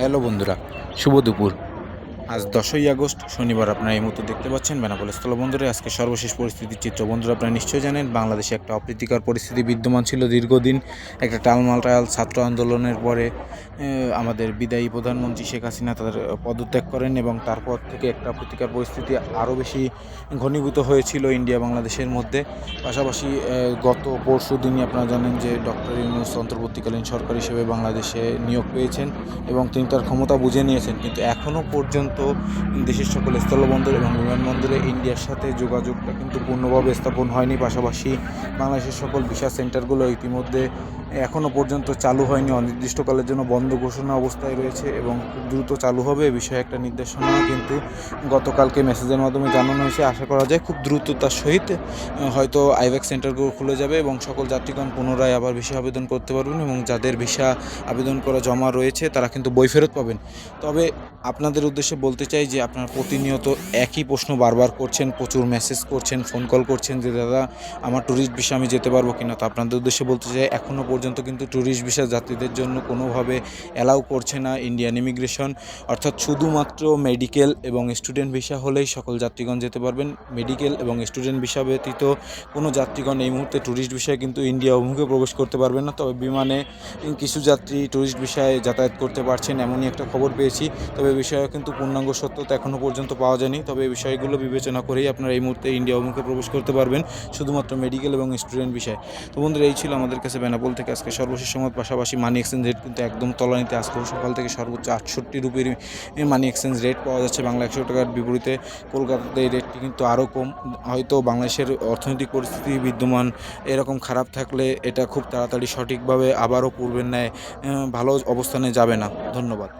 Hello বন্ধুরা শুভ দুপুর। আজ দশই আগস্ট, শনিবার আপনারা এই মুহূর্তে দেখতে পাচ্ছেন বেনাপোল স্থলবন্দরে আজকে সর্বশেষ পরিস্থিতির চিত্র। বন্ধুরা, আপনারা নিশ্চয়ই জানেন, বাংলাদেশে একটা অপ্রীতিকর পরিস্থিতি বিদ্যমান ছিল দীর্ঘদিন। একটা টালমালটাল ছাত্র আন্দোলনের পরে আমাদের বিদায়ী প্রধানমন্ত্রী শেখ হাসিনা তাদের পদত্যাগ করেন এবং তারপর থেকে একটা অপ্রীতিকর পরিস্থিতি আরও বেশি ঘনীভূত হয়েছিল ইন্ডিয়া বাংলাদেশের মধ্যে। পাশাপাশি গত পরশু দিনই আপনারা জানেন যে ডক্টর ইউনুস অন্তর্বর্তীকালীন সরকার হিসেবে বাংলাদেশে নিয়োগ পেয়েছেন এবং তিনি তার ক্ষমতা বুঝে নিয়েছেন। কিন্তু এখনও পর্যন্ত দেশের সকল স্থলবন্দর এবং বিমানবন্দরে ইন্ডিয়ার সাথে যোগাযোগটা কিন্তু পূর্ণভাবে স্থাপন হয়নি, পাশাপাশি বাংলাদেশের সকল ভিসা সেন্টারগুলো ইতিমধ্যে এখনও পর্যন্ত চালু হয়নি। অনির্দিষ্টকালের জন্য বন্ধ ঘোষণা অবস্থায় রয়েছে এবং খুব দ্রুত চালু হবে এ বিষয়ে একটা নির্দেশনা। কিন্তু গতকালকে মেসেজের মাধ্যমে জানানো হয়েছে, আশা করা যায় খুব দ্রুততার সহিত হয়তো আইভ্যাক সেন্টারগুলো খুলে যাবে এবং সকল যাত্রীগণ পুনরায় আবার ভিসা আবেদন করতে পারবেন এবং যাদের ভিসা আবেদন করা জমা রয়েছে তারা কিন্তু বই ফেরত পাবেন। তবে আপনাদের উদ্দেশ্যে বলতে চাই যে আপনারা প্রতিনিয়ত একই প্রশ্ন বারবার করছেন, প্রচুর মেসেজ করছেন ফোন কল করছেন যে, দাদা, আমার ট্যুরিস্ট ভিসা আমি যেতে পারব কিনা? তো আপনাদের উদ্দেশ্যে বলতে চাই এখনও পর্যন্ত কিন্তু ট্যুরিস্ট ভিসা যাত্রীদের জন্য কোনোভাবে অ্যালাউ করছে না ইন্ডিয়ান ইমিগ্রেশন অর্থাৎ শুধুমাত্র মেডিকেল এবং স্টুডেন্ট ভিসা হলেই সকল যাত্রীগণ যেতে পারবেন। মেডিকেল এবং স্টুডেন্ট ভিসা ব্যতীত কোনো যাত্রীগণ এই মুহূর্তে ট্যুরিস্ট ভিসায় কিন্তু ইন্ডিয়া অভিমুখে প্রবেশ করতে পারবেন না। তবে বিমানে কিছু যাত্রী ট্যুরিস্ট ভিসায় যাতায়াত করতে পারছেন, এমনই একটা খবর পেয়েছি। তবে বিষয়ে কিন্তু পূর্ণাঙ্গ সত্যতা এখনও পর্যন্ত পাওয়া যায়নি। তবে এই বিষয়গুলো বিবেচনা করেই আপনারা এই মুহূর্তে ইন্ডিয়া অভিমুখে প্রবেশ করতে পারবেন, শুধুমাত্র মেডিকেল এবং স্টুডেন্ট বিষয়। তো বন্ধুরা, এই ছিল আমাদের কাছে বেনাপোল থেকে আজকে সর্বশেষ সময় পাশাপাশি মানি এক্সচেঞ্জ রেট কিন্তু একদম তলানিতে আজকে সকাল থেকে সর্বোচ্চ আটষট্টি রুপির মানি এক্সচেঞ্জ রেট পাওয়া যাচ্ছে। বাংলা একশো টাকার বিপরীতে কলকাতাতে এই রেটটি কিন্তু আরও কম। হয়তো বাংলাদেশের অর্থনৈতিক পরিস্থিতি বিদ্যমান এরকম খারাপ থাকলে এটা খুব তাড়াতাড়ি সঠিকভাবে আবারও পূর্বের ন্যায় ভালো অবস্থানে যাবে না। ধন্যবাদ।